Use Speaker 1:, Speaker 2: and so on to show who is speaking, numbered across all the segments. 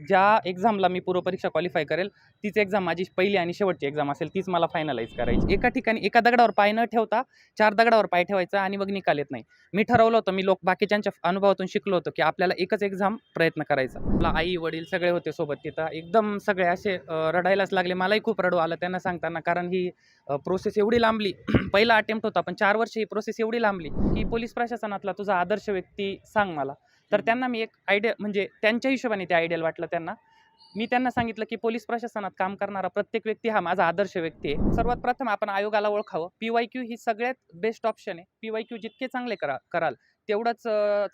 Speaker 1: ज्या एक्झामला मी पूर्वपरीक्षा क्वालिफाय करेल तीच एक्झाम माझी पहिली आणि शेवटची एक्झाम असेल तीच मला फायनलाइज करायची. एका ठिकाणी एका दगडावर पाय न ठेवता चार दगडावर पाय ठेवायचा आणि मग निकाल येत नाही. मी ठरवलं होतं मी लोक बाकीच्यांच्या अनुभवातून शिकलो होतो की आपल्याला एकच एक्झाम प्रयत्न करायचा. मला आई वडील सगळे होते सोबत तिथं. एकदम सगळे असे रडायलाच लागले. मलाही खूप रडू आलं त्यांना सांगताना कारण ही प्रोसेस एवढी लांबली. पहिला अटेम्प्ट होता पण चार वर्ष ही प्रोसेस एवढी लांबली की पोलीस प्रशासनातला तुझा आदर्श व्यक्ती सांग मला. तर त्यांना मी एक आयडिया म्हणजे त्यांच्या हिशोबाने ते आयडियल वाटलं त्यांना. मी त्यांना सांगितलं की पोलीस प्रशासनात काम करणारा प्रत्येक व्यक्ती हा माझा आदर्श व्यक्ती आहे. सर्वात प्रथम आपण आयोगाला ओळखावं. पी वाय क्यू ही सगळ्यात बेस्ट ऑप्शन आहे. पी वाय क्यू जितके चांगले करा कराल तेवढंच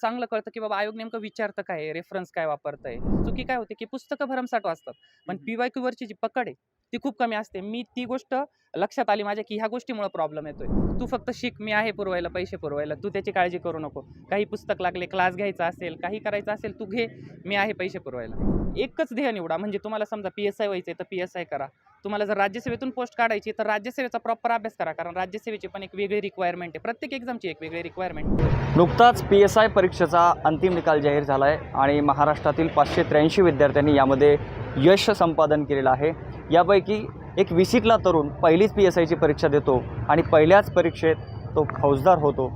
Speaker 1: चांगलं कळतं की बाबा आयोग नेमकं विचारतं काय आहे रेफरन्स काय वापरतंय. चुकी काय होते की पुस्तकं भरमसाठ वाचतात. पण पी वाय क्यूवरची जी पकड आहे ती खूप कमी असते. मी ती गोष्ट लक्षात आली माझ्या की ह्या गोष्टीमुळे प्रॉब्लेम येतोय. तू फक्त शिक मी आहे पुरवायला पैसे पुरवायला. तू त्याची काळजी करू नको. काही पुस्तक लागले क्लास घ्यायचा असेल काही करायचं असेल तू घे. मी आहे पैसे पुरवायला. एकच ध्येय निवडा. म्हणजे तुम्हाला समजा पी एस आय व्हायचं आहे तर पी एस आय करा. तुम्हाला जर राज्यसेवेतून पोस्ट काढायची तर राज्यसेवेचा प्रॉपर अभ्यास करा कारण राज्यसेवेची पण एक वेगळी रिक्वायरमेंट आहे. प्रत्येक एक्झामची एक वेगळी रिक्वायरमेंट
Speaker 2: नुकताच पी एस आय परीक्षेचा अंतिम निकाल जाहीर झाला आहे आणि महाराष्ट्रातील पाचशे त्र्याऐंशी विद्यार्थ्यांनी यामध्ये यश संपादन केलेलं आहे. यापैकी एक विसिटला तरुण पहिलीच पी एस आयची परीक्षा देतो आणि पहिल्याच परीक्षेत तो फौजदार होतो.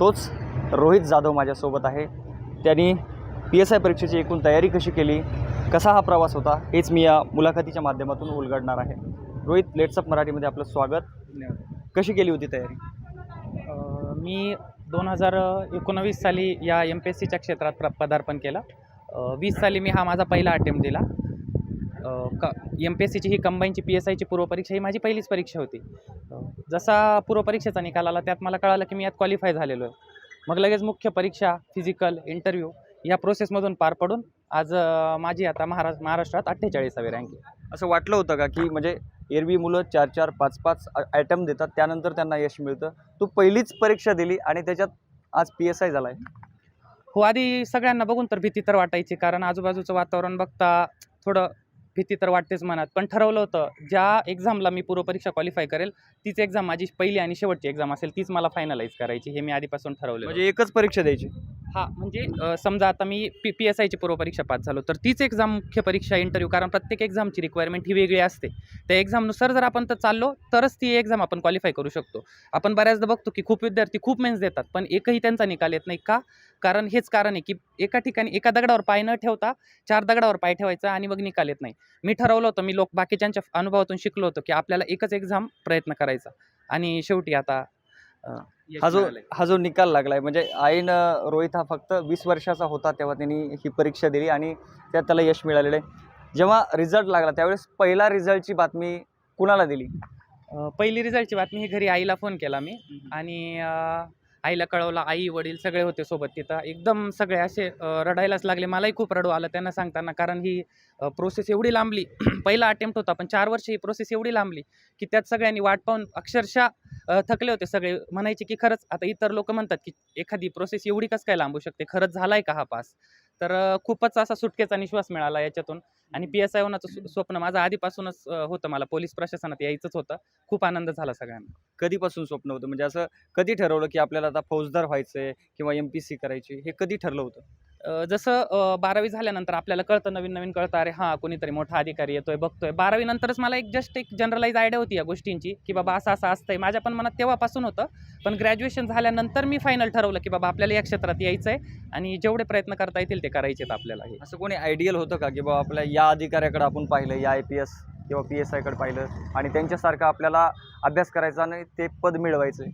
Speaker 2: तोच रोहित जाधव माझ्यासोबत आहे. त्यांनी पी एस आय परीक्षेची एकूण तयारी कशी केली? कसा हा प्रवास होता हेच मी या मुलाखतीच्या माध्यमातून उलगडणार आहे. रोहित लेट्सअप मराठीमध्ये आपलं स्वागत. कशी केली होती तयारी?
Speaker 1: मी दोन हजार एकोणावीस साली या एम पी एस सीच्या क्षेत्रात प्र पदार्पण केलं. वीस साली मी हा माझा पहिला अटेम्प्ट दिला. क एम पी एस सीची ही कंबाईनची पी एस आयची पूर्वपरीक्षा ही माझी पहिलीच परीक्षा होती. जसा पूर्वपरीक्षेचा निकाल आला त्यात मला कळालं की मी यात क्वालिफाय झालेलो आहे. मग लगेच मुख्य परीक्षा फिजिकल इंटरव्ह्यू या प्रोसेसमधून पार पडून आज माझी आता महाराष्ट्र महाराष्ट्रात अठ्ठेचाळीसावी रँक आहे.
Speaker 2: असं वाटलं होतं का की म्हणजे एरवी मुलं चार चार पाच पाच आयटम देतात त्यानंतर त्यांना यश मिळतं. तू पहिलीच परीक्षा दिली आणि त्याच्यात आज पी एस आय झाला आहे
Speaker 1: हो आधी सगळ्यांना बघून तर भीती तर वाटायची कारण आजूबाजूचं वातावरण बघता थोडं भीती तर वाटतेच मनात. पण ठरवलं होतं ज्या एक्झामला मी पूर्वपरीक्षा क्वालिफाय करेल तीच एक्झाम माझी पहिली आणि शेवटची एक्झाम असेल तीच मला फायनलाइज करायची हे मी आधीपासून ठरवलं
Speaker 2: म्हणजे एकच परीक्षा द्यायची?
Speaker 1: हा म्हणजे समजा आता मी पी पी एस आयची पूर्वपरीक्षा पास झालो तर तीच एक्झाम मुख्य परीक्षा इंटरव्ह्यू कारण प्रत्येक एक्झामची रिक्वायरमेंट ही वेगळी असते. त्या एक्झामनुसार जर आपण तर चाललो तरच ती एक्झाम आपण क्वालिफाय करू शकतो. आपण बऱ्याचदा बघतो की खूप विद्यार्थी खूप मेन्स देतात पण एकही त्यांचा निकाल येत नाही. का? कारण हेच कारण आहे की एका ठिकाणी एका दगडावर पाय न ठेवता चार दगडावर पाय ठेवायचा आणि मग निकाल येत नाही. मी ठरवलं होतं मी लोक बाकीच्यांच्या अनुभवातून शिकलो होतो की आपल्याला एकच एक्झाम प्रयत्न करायचा. आणि शेवटी आता
Speaker 2: हा जो. हा जो निकाल लागलाय म्हणजे आईनं रोहित हा फक्त वीस वर्षाचा होता तेव्हा त्यांनी ही परीक्षा दिली आणि त्यात त्याला यश मिळालेलं आहे. जेव्हा रिझल्ट लागला त्यावेळेस पहिला रिझल्टची बातमी कुणाला दिली?
Speaker 1: पहिली रिझल्टची बातमी ही घरी आईला फोन केला मी. आणि आईला कळवलं आई वडील सगळे होते सोबत तिथं. एकदम सगळे असे रडायलाच लागले. मलाही खूप रडू आलं त्यांना सांगताना कारण ही प्रोसेस एवढी लांबली. पहिला अटेम्प्ट होता पण चार वर्ष ही प्रोसेस एवढी लांबली की त्यात सगळ्यांनी वाट पाहून अक्षरशः थकले होते सगळे. म्हणायचे की खरंच आता इतर लोक म्हणतात की एखादी प्रोसेस एवढी कसं काय लांबू शकते? खरंच झालाय का हा पास तर खूपच असा सुटकेचा निश्वास मिळाला याच्यातून. आणि पी एस आय होण्याचं स्व- स्वप्न माझं आधीपासूनच होतं मला. पोलीस प्रशासनात यायचंच होतं. खूप आनंद झाला सगळ्यांना.
Speaker 2: कधीपासून स्वप्न होतं? म्हणजे असं कधी ठरवलं की आपल्याला आता फौजदार व्हायचंय किंवा एम पी सी करायची? हे कधी ठरलं होतं?
Speaker 1: जसं बारावी झाल्यानंतर आपल्याला कळतं नवीन नवीन कळतं अरे हां कोणीतरी मोठा अधिकारी येतोय बघतोय. बारावी नंतरच मला एक जस्ट एक जनरलाइज आयडिया होती या गोष्टींची की बाबा असं असं असतंय. माझ्या पण मनात तेव्हापासून होतं पण ग्रॅज्युएशन झाल्यानंतर मी फायनल ठरवलं की बाबा आपल्याला या क्षेत्रात यायचं आहे आणि जेवढे प्रयत्न करता येतील ते करायचे आहेत आपल्याला हे.
Speaker 2: असं कोणी आयडियल होतं का की बाबा आपल्या या अधिकाऱ्याकडे आपण पाहिलं या आय पी एस किंवा पी एस आयकडे पाहिलं आणि त्यांच्यासारखं आपल्याला अभ्यास करायचा आणि ते पद मिळवायचं?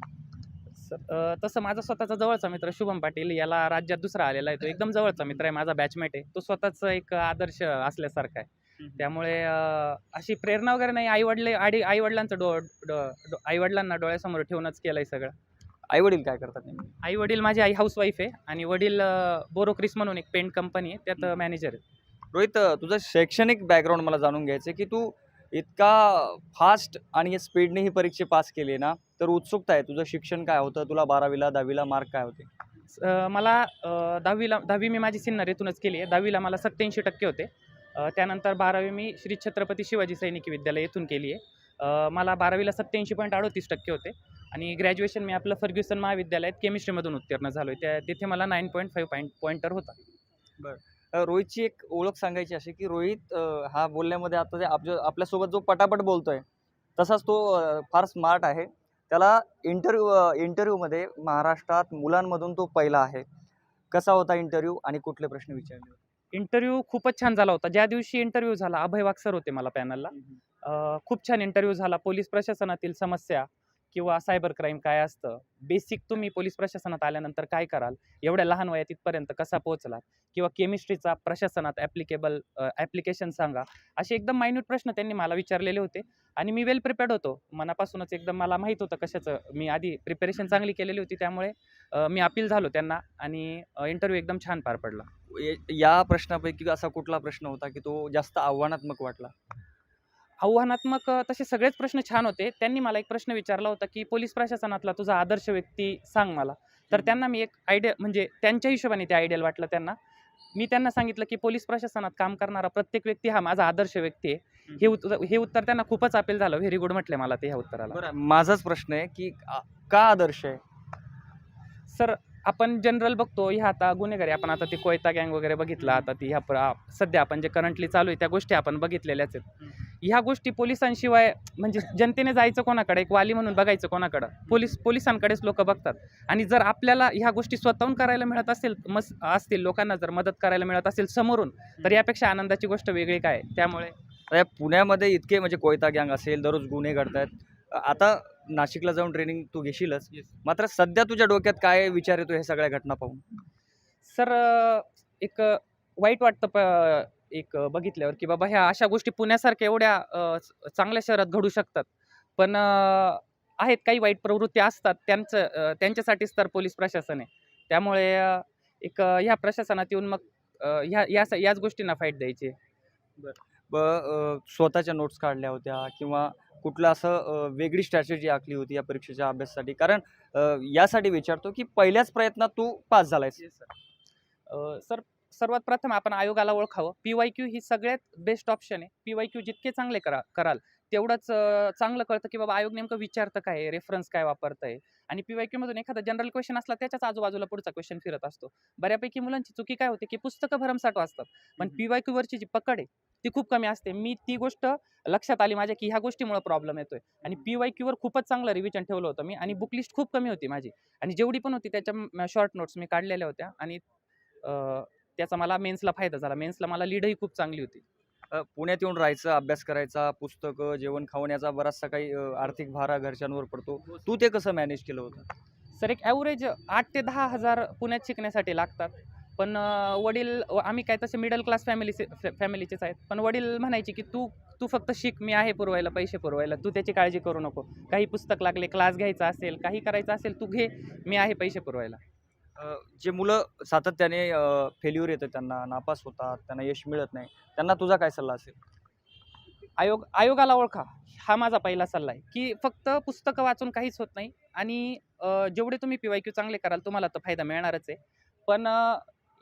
Speaker 1: तसं माझा स्वतःचा जवळचा मित्र शुभम पाटील याला राज्यात दुसरा आलेला आहे तो एकदम जवळचा मित्र आहे माझा बॅचमेट आहे. तो स्वतःच एक आदर्श असल्यासारखा आहे. त्यामुळे अशी प्रेरणा वगैरे नाही. आईवडले आडी आईवडिलांचं डो डो आईवडिलांना डोळ्यासमोर ठेवूनच केलं आहे सगळं.
Speaker 2: आई वडील काय करतात नेमके?
Speaker 1: आई वडील माझी आई हाऊसवाईफ आहे आणि वडील बोरोक्रिस म्हणून एक पेंट कंपनी आहे. त्यात मॅनेजर आहे.
Speaker 2: रोहित तुझं शैक्षणिक बॅकग्राऊंड मला जाणून घ्यायचं की तू इतका फास्ट आणि स्पीडने ही परीक्षा पास केली आहे ना तर उत्सुकता आहे. तुझं शिक्षण काय होतं? तुला बारावीला दहावीला मार्क काय होते?
Speaker 1: अ, मला अ, दहावीला दहावी मी माझी सिन्नर येथूनच केली आहे. दहावीला मला सत्त्याऐंशी टक्के होते. अ, त्यानंतर बारावी मी श्री छत्रपती शिवाजी सैनिकी विद्यालय येथून केली आहे. अ, मला बारावीला सत्त्याऐंशी पॉईंट अडोतीस टक्के होते. आणि ग्रॅज्युएशन मी आपलं फर्ग्युसन महाविद्यालयात केमिस्ट्रीमधून उत्तीर्ण झालो आहे त्या तिथे मला nine point five point pointer होता.
Speaker 2: अ, रोहितची एक ओळख सांगायची अशी की रोहित हा बोलण्यामध्ये आता जे आपल्या आपल्यासोबत जो पटापट बोलतोय तसाच तो फार स्मार्ट आहे. त्याला इंटरव्ह्यू इंटरव्ह्यूमध्ये महाराष्ट्रात मुलांमधून तो पहिला आहे. कसा होता इंटरव्ह्यू आणि कुठले प्रश्न विचारले?
Speaker 1: इंटरव्ह्यू खूपच छान झाला होता. ज्या दिवशी इंटरव्ह्यू झाला अभय वागसर होते मला पॅनलला. खूप छान इंटरव्ह्यू झाला. पोलीस प्रशासनातील समस्या किंवा सायबर क्राईम काय असतं? बेसिक तुम्ही पोलीस प्रशासनात आल्यानंतर काय कराल? एवढ्या लहान वयात इथपर्यंत कसा पोहोचलात? किंवा केमिस्ट्रीचा प्रशासनात ॲप्लिकेबल ॲप्लिकेशन सांगा. असे एकदम मायन्यूट प्रश्न त्यांनी मला विचारलेले होते. आणि मी वेल प्रिपेअर्ड होतो. मनापासूनच एकदम मला माहीत होतं कशाचं. मी आधी प्रिपरेशन चांगली केलेली होती त्यामुळे मी अपील झालो त्यांना आणि इंटरव्ह्यू एकदम छान पार पडला.
Speaker 2: ये- या प्रश्नापैकी असा कुठला प्रश्न होता की तो जास्त आव्हानात्मक वाटला?
Speaker 1: आव्हानात्मक तसे सगळेच प्रश्न छान होते. त्यांनी मला एक प्रश्न विचारला होता की पोलीस प्रशासनातला तुझा आदर्श व्यक्ती सांग मला. तर. त्यांना मी एक आयडिया म्हणजे त्यांच्या हिशोबाने ते आयडियल वाटलं त्यांना. मी त्यांना सांगितलं की पोलीस प्रशासनात काम करणारा प्रत्येक व्यक्ती हा माझा आदर्श व्यक्ती आहे. हे. उत्तर हे उत्तर त्यांना खूपच अपील झालं. व्हेरी गुड म्हटले मला ते ह्या उत्तराला.
Speaker 2: माझाच प्रश्न आहे की का आदर्श आहे?
Speaker 1: सर आपण जनरल बघतो ह्या आता गुन्हेगारी आपण आता ती कोयता गँग वगैरे बघितला आता ती ह्या सध्या आपण जे करंटली चालू आहे त्या गोष्टी आपण बघितलेल्याच आहेत. ह्या गोष्टी पोलिसांशिवाय म्हणजे जनतेने जायचं कोणाकडे? एक वाली म्हणून बघायचं कोणाकडं? पोलीस पोलिसांकडेच लोक बघतात. आणि जर आपल्याला ह्या गोष्टी स्वतःहून करायला मिळत असेल मस असतील लोकांना जर मदत करायला मिळत असेल समोरून तर यापेक्षा आनंदाची गोष्ट वेगळी काय? त्यामुळे
Speaker 2: या पुण्यामध्ये इतके म्हणजे कोयता गँग असेल दररोज गुन्हे घडतायत. आता नाशिकला जाऊन ट्रेनिंग तू घेशीलच. मात्र सध्या तुझ्या डोक्यात काय विचार येतो हे सगळ्या घटना पाहून?
Speaker 1: सर एक वाईट वाटतं प एक बघितल्यावर की बाबा ह्या अशा गोष्टी पुण्यासारख्या एवढ्या चांगल्या शहरात घडू शकतात. पण आहेत काही वाईट प्रवृत्ती असतात त्यांचं त्यांच्यासाठीच तर पोलीस प्रशासन आहे. त्यामुळे एक ह्या प्रशासनात येऊन मग ह्या या याच गोष्टींना फाईट द्यायची
Speaker 2: ब अ, स्वतःच्या नोट्स काढल्या होत्या किंवा कुठलं असं वेगळी स्ट्रॅटेजी आखली होती या परीक्षेच्या अभ्यासासाठी? कारण यासाठी विचारतो की पहिल्याच प्रयत्नात तू पास झालायस.
Speaker 1: सर सर्वात प्रथम आपण आयोगाला ओळखावं. पी वाय क्यू ही सगळ्यात बेस्ट ऑप्शन आहे. पी वाय क्यू जितके चांगले करा कराल तेवढंच चांगलं कळतं की बाबा आयोग नेमकं विचारतं काय आहे रेफरन्स काय वापरतंय. आणि पी वाय क्यूमधून एखादा जनरल क्वेश्चन असला त्याच्याच आजूबाजूला पुढचा क्वेश्चन फिरत असतो. बऱ्यापैकी मुलांची चुकी काय होते की पुस्तकं भरमसाठ वाचतात. पण पी वाय क्यूवरची जी पकड आहे ती खूप कमी असते. मी ती गोष्ट लक्षात आली माझ्या की ह्या गोष्टीमुळे प्रॉब्लेम येतोय. आणि पी वाय क्यूवर खूपच चांगलं रिव्हिजन ठेवलं होतं मी. आणि बुक लिस्ट खूप कमी होती माझी. आणि जेवढी पण होती त्याच्या शॉर्ट नोट्स मी काढलेल्या होत्या. आणि त्याचा मला मेन्सला फायदा झाला. मेन्सला मला लीडही खूप चांगली होती.
Speaker 2: पुण्यात येऊन राहायचं अभ्यास करायचा पुस्तकं जेवण खावण याचा बराचसा काही आर्थिक भार हा घरच्यांवर पडतो. तू ते कसं मॅनेज केलं होतं?
Speaker 1: सर एक ॲव्हरेज आठ ते दहा हजार पुण्यात शिकण्यासाठी लागतात. पण वडील आम्ही काय तसे मिडल क्लास फॅमिली फॅमिलीचेच आहेत. पण वडील म्हणायचे की तू तू फक्त शिक मी आहे पुरवायला पैसे पुरवायला. तू त्याची काळजी करू नको. काही पुस्तक लागले क्लास घ्यायचा असेल काही करायचं असेल तू घे मी आहे पैसे पुरवायला.
Speaker 2: जे मुलं सातत्याने फेल्युअर येतं त्यांना नापास होतात त्यांना यश मिळत नाही त्यांना तुझा काय सल्ला असेल?
Speaker 1: आयोग आयोगाला ओळखा. हा माझा पहिला सल्ला आहे की फक्त पुस्तकं वाचून काहीच होत नाही आणि जेवढे तुम्ही पी वाय क्यू चांगले कराल तुम्हाला तर फायदा मिळणारच आहे. पण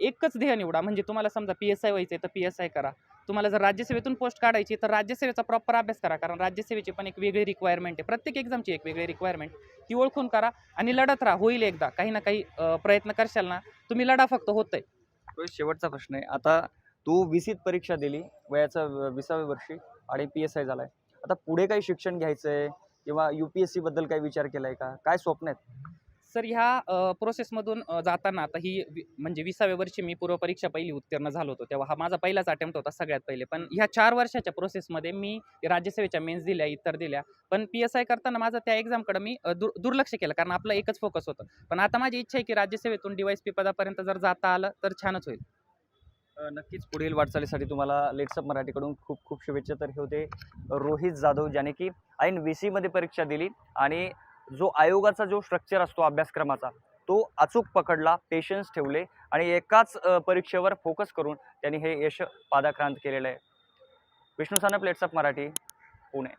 Speaker 1: एकच ध्येय निवडा म्हणजे तुम्हाला समजा पी एस आय व्हायचं आहे तर पी एस आय करा. तुम्हाला जर राज्यसेवेतून पोस्ट काढायची तर राज्यसेवेचा प्रॉपर अभ्यास करा. कारण राज्यसेवेची पण एक वेगळी रिक्वायरमेंट आहे. प्रत्येक एक्झामची एक वेगळी रिक्वायरमेंट ती ओळखून करा आणि लढत राहा. होईल एकदा. काही ना काही प्रयत्न करशाल ना तुम्ही लढा फक्त होतंय.
Speaker 2: रोहित, शेवटचा प्रश्न आहे. आता तू विसीत परीक्षा दिली वयाचा विसाव्या वर्षी आणि पी एस आय झालाय. आता पुढे काही शिक्षण घ्यायचंय किंवा यू पी एस सी बद्दल काही विचार केलाय का? काय स्वप्न आहेत?
Speaker 1: सर ह्या प्रोसेसमधून जाताना आता ही वि- म्हणजे विसाव्या वर्षी मी पूर्वपरीक्षा पहिली उत्तीर्ण झालो होतो तेव्हा हा माझा पहिलाच अटेम्प्ट होता सगळ्यात पहिले. पण ह्या चार वर्षाच्या प्रोसेसमध्ये मी राज्यसेवेच्या मेन्स दिल्या इतर दिल्या. पण पी एस आय करताना माझं त्या एक्झामकडे मी अ, दुर दुर्लक्ष केलं कारण आपलं एकच फोकस होतं. पण आता माझी इच्छा आहे की राज्यसेवेतून डीवायस पी पदापर्यंत जर जाता आलं तर छानच होईल.
Speaker 2: नक्कीच पुढील वाटचालीसाठी तुम्हाला लेट्सअप मराठीकडून खूप खूप शुभेच्छा. तर हे होते रोहित जाधव ज्याने की ऐन व्ही सीमध्ये परीक्षा दिली आणि जो आयोगाचा जो स्ट्रक्चर असतो अभ्यासक्रमाचा तो अचूक पकडला पेशन्स ठेवले आणि एकाच परीक्षेवर फोकस करून त्यांनी हे यश पादाक्रांत केलेलं आहे. विष्णू सानप लेट्सअप मराठी पुणे.